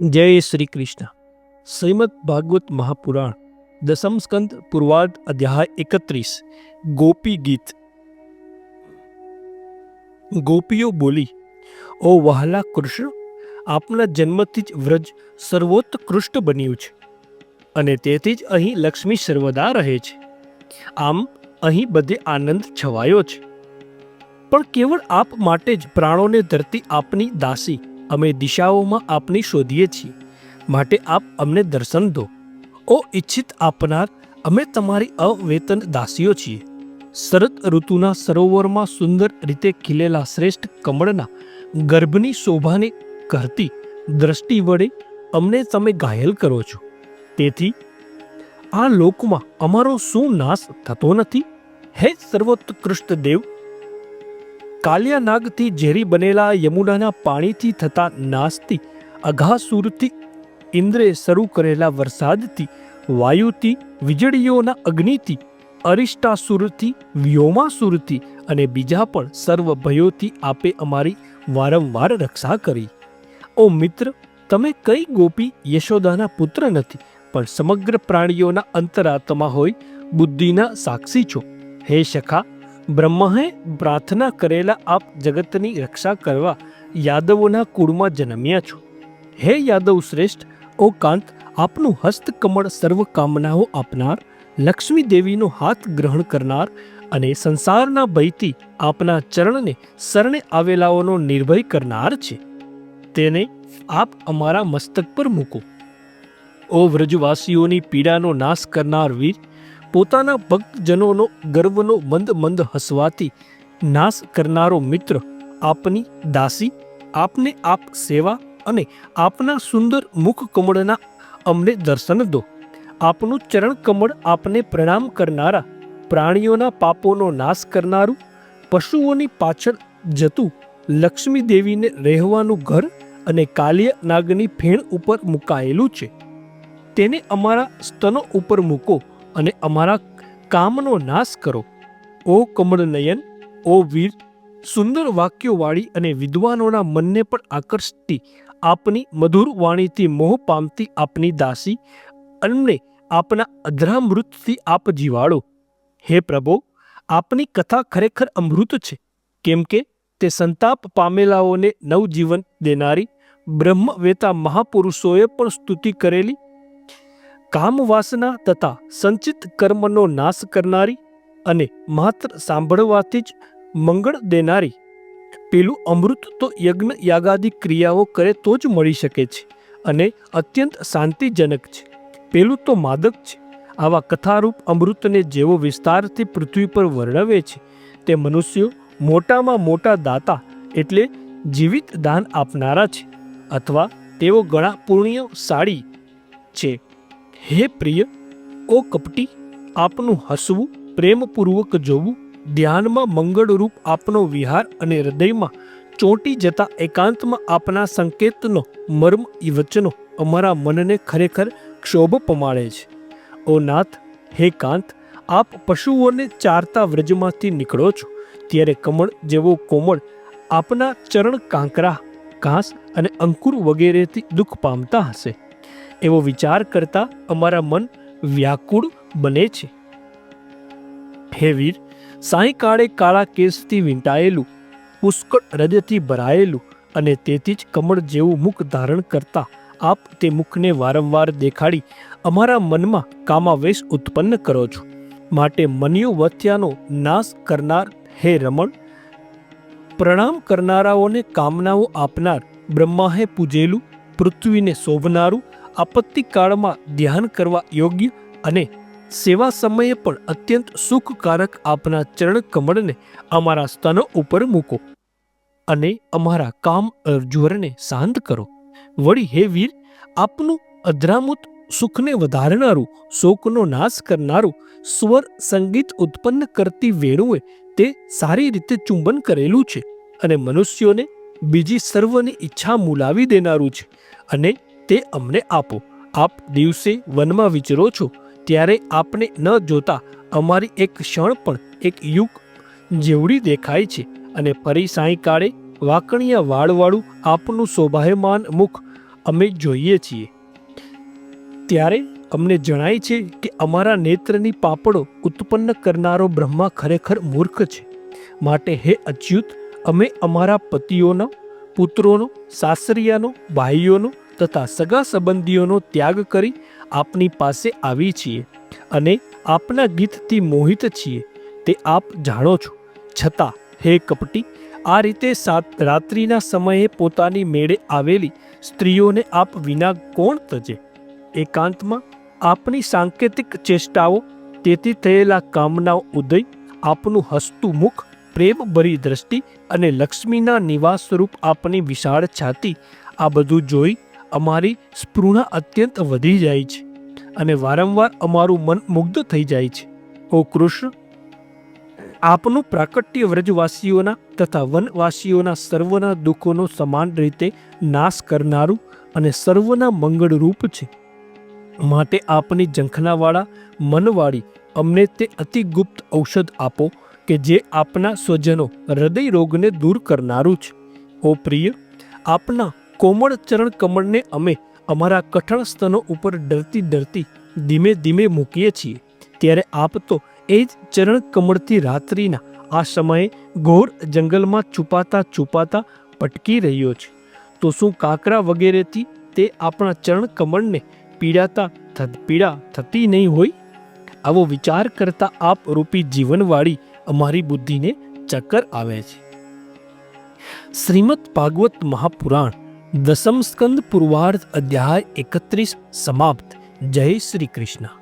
જય શ્રી કૃષ્ણ. શ્રીમદ ભાગવત મહાપુરાણ, દસમ સ્કંદ પૂર્વાર્ધ અધ્યાય એકત્રીસ, ગોપી ગીત. ગોપીઓ બોલી, ઓ વહાલા કૃષ્ણ, આપના જન્મથી જ વ્રજ સર્વોત્કૃષ્ટ બન્યું છે અને તેથી જ અહીં લક્ષ્મી સર્વદા રહે છે. આમ અહીં બધે આનંદ છવાયો છે. પણ કેવળ આપ માટે જ પ્રાણોને ધરતી આપની દાસી અમે દિશાઓમાં આપની શોધીએ છીએ. માટે આપ અમને દર્શન દો. ઓ ઈચ્છિત આપનાર, અમે તમારી અવેતન દાસીઓ છીએ. શરદ ઋતુના સરોવરમાં સુંદર રીતે ખીલેલા શ્રેષ્ઠ કમળના ગર્ભની શોભાને કરતી દ્રષ્ટિ વડે અમને તમે ઘાયલ કરો છો. તેથી, આ લોકમાં અમારો શું નાશ થતો નથી? હે સર્વોત્કૃષ્ટ દેવ કાલિયા નાગથી ઝેરી બનેલા યમુનાના પાણીથી થતા નાશથી અઘાસુરથી ઇન્દ્રે શરૂ કરેલા વરસાદથી, વાયુથી વીજળીઓના અગ્નિથી, અરિષ્ટાસુરથી વ્યોમાસુરથી અને બીજા પણ સર્વ ભયોથી આપે અમારી વારંવાર રક્ષા કરી. ઓ મિત્ર, તમે કઈ ગોપી યશોદાના પુત્ર નથી, પણ સમગ્ર પ્રાણીઓના અંતરાત્મા હોય બુદ્ધિના સાક્ષી છો. હે સખા બ્રહ્માએ પ્રાર્થના કરેલા આપ જગતની રક્ષા કરવા યાદવોના કુળમાં જન્મ્યા છો. હે યાદવ શ્રેષ્ઠ, ઓ કાંત, આપનું હસ્તકમળ સર્વ કામનાઓ આપનાર, લક્ષ્મી દેવીનો હાથ ગ્રહણ કરનાર અને સંસારના ભયથી આપના ચરણને શરણે આવેલાઓનો નિર્ભય કરનાર છે. તેને આપ અમારા મસ્તક પર મૂકો. ઓ વ્રજવાસીઓની પીડાનો નાશ કરનાર વીર પોતાના ભક્તજનોનો ગર્વનો મંદ મંદ હસવાથી નાશ કરનારો મિત્ર, આપની દાસી, આપને આપ સેવા અને આપના સુંદર મુખ કમળના અમને દર્શન દો. આપનું ચરણ કમળ આપને પ્રણામ કરનારા, પ્રાણીઓના પાપોનો નાશ કરનારું, પશુઓની પાછળ જતું લક્ષ્મી દેવીને રહેવાનું ઘર અને કાલિય નાગની ફેણ ઉપર મુકાયેલું છે. તેને અમારા સ્તનો ઉપર મૂકો. અને અમારા કામનો નાશ કરો. ઓ કમળનયન, ઓ વીર, સુંદર વાક્યોવાળી અને વિદ્વાનોના મનને પણ આકર્ષતી, આપની મધુર વાણીથી મોહ પામતી આપની દાસી અમને આપના અધરામૃતથી આપ જીવાડો હે પ્રભો, આપની કથા ખરેખર અમૃત છે, કેમ કે તે સંતાપ પામેલાઓને નવજીવન દેનારી બ્રહ્મવેતા મહાપુરુષોએ પણ સ્તુતિ કરેલી કામ વાસના તથા સંચિત કર્મનો નાશ કરનારી અને માત્ર સાંભળવાથી જ મંગળ દેનારી. પેલું અમૃત તો યજ્ઞ યાગાદી ક્રિયાઓ કરે તો જ મળી શકે છે અને અત્યંત શાંતિજનક છે. પેલું તો માદક છે. આવા કથારૂપ અમૃતને જેવો વિસ્તારથી પૃથ્વી પર વર્ણવે છે, તે મનુષ્યો મોટામાં મોટા દાતા એટલે જીવિત દાન આપનારા છે, અથવા તેઓ ઘણા પુણ્યશાળી છે. હે પ્રિય, ઓ કપટી, આપનું હસવું, પ્રેમપૂર્વક જોવું, ધ્યાનમાં મંગળરૂપ આપનો વિહાર અને હૃદયમાં ચોંટી જતા એકાંતમાં આપના સંકેતનો મર્મ ઈ વચનો અમારા મનને ખરેખર ક્ષોભ પમાડે છે. ઓ નાથ, હે કાંત, આપ પશુઓને ચારતા વ્રજમાંથી નીકળો છો, ત્યારે કમળ જેવો કોમળ આપના ચરણ કાંકરા, ઘાસ અને અંકુર વગેરેથી દુઃખ પામતા હશે. એવો વિચાર કરતા અમારા મન વ્યાકુળ બને છે. હે વીર, સાંયકાળે કાળા કેસથી વીંટાયેલું, પુષ્કળ હૃદયથી ભરાયેલું અને તેથી જ કમળ જેવું મુખ ધારણ કરતા આપ તે મુખને વારંવાર દેખાડી અમારા મનમાં કામાવેશ ઉત્પન્ન કરો છો. માટે મન્યુ વત્યાનો નાશ કરનાર હે રમણ, પ્રણામ કરનારાઓને કામનાઓ આપનાર બ્રહ્માએ પૂજેલું પૃથ્વીને શોભનારું આપત્તિ કાળમાં ધ્યાન કરવા યોગ્ય અને સેવા સમયે પણ અત્યંત સુખકારક આપના ચરણ કમળને અમારા સ્તનો ઉપર મૂકો અને અમારા કામ અર્જુરને શાંત કરો. વળી હે વીર, આપનું અધરામુત સુખને વધારનારું, શોકનો નાશ કરનારું, સ્વર સંગીત ઉત્પન્ન કરતી વેણુએ તે સારી રીતે ચુંબન કરેલું છે અને મનુષ્યોને બીજી સર્વની ઈચ્છા મુલાવી દેનારું છે અને તે અમને આપો. આપ દિવસે વનમાં વિચરો છો, ત્યારે આપને ન જોતા અમારી એક ક્ષણ પણ, એક યુગ જેવડી દેખાય છે. અને ફરી સાંયકાળે વાકણિયા વાળવાળું આપનું શોભાયમાન મુખ અમે જોઈએ છીએ. ત્યારે અમને જણાય છે કે અમારા નેત્રની પાપડો ઉત્પન્ન કરનારો બ્રહ્મા ખરેખર મૂર્ખ છે. માટે હે અચ્યુત, અમે અમારા પતિઓનો, પુત્રોનો, સાસરિયાનો, ભાઈઓનો તથા સગા સંબંધીઓનો ત્યાગ કરી આપની પાસે આવી છીએ અને આપના ગીતથી મોહિત છીએ, તે આપ જાણો છો. છતાં, હે કપટી, આ રીતે સાત રાત્રિના સમયે પોતાની મેળે આવેલી સ્ત્રીઓને આપ વિના કોણ તજે? એકાંતમાં આપની સાંકેતિક ચેષ્ટાઓ, તેથી થયેલા કામનાઓ ઉદય, આપનું હસતું મુખ, પ્રેમભરી દ્રષ્ટિ અને લક્ષ્મીના નિવાસ સ્વરૂપ આપની વિશાળ છાતી, આ બધું જોઈ અમારી સ્પૃહા અત્યંત વધી જાય છે અને વારંવાર અમારું મન મુગ્ધ થઈ જાય છે. ઓ કૃષ્ણ, આપનું પ્રાકટ્ય વ્રજવાસીઓના તથા વનવાસીઓના સર્વના દુઃખોનો સમાન રીતે નાશ કરનારું અને સર્વના મંગળરૂપ છે. માટે આપની ઝંખનાવાળા મનવાળી અમને તે અતિગુપ્ત ઔષધ આપો કે જે આપના સ્વજનો હૃદય રોગને દૂર કરનારું છે. ઓ પ્રિય, આપના કોમળ ચરણ કમળને અમે અમારા કઠણ સ્તનો ઉપર ડરતી ડરતી ધીમે ધીમે મૂકીએ છીએ. ત્યારે આપ તો એ જ ચરણ કમળથી રાત્રિના આ સમયે ઘોર જંગલમાં છુપાતા છુપાતા પટકી રહ્યો છે. તો શું કાંકરા વગેરેથી તે આપણા ચરણ કમળને પીડાતા થત, પીડા થતી નહીં હોય? આવો વિચાર કરતા આપ રૂપી જીવનવાળી અમારી બુદ્ધિને ચક્કર આવે છે. શ્રીમદ ભાગવત મહાપુરાણ દસમ સ્કંદ પૂર્વાર્ધ અધ્યાય એકત્રીસ સમાપ્ત. જય શ્રી કૃષ્ણ.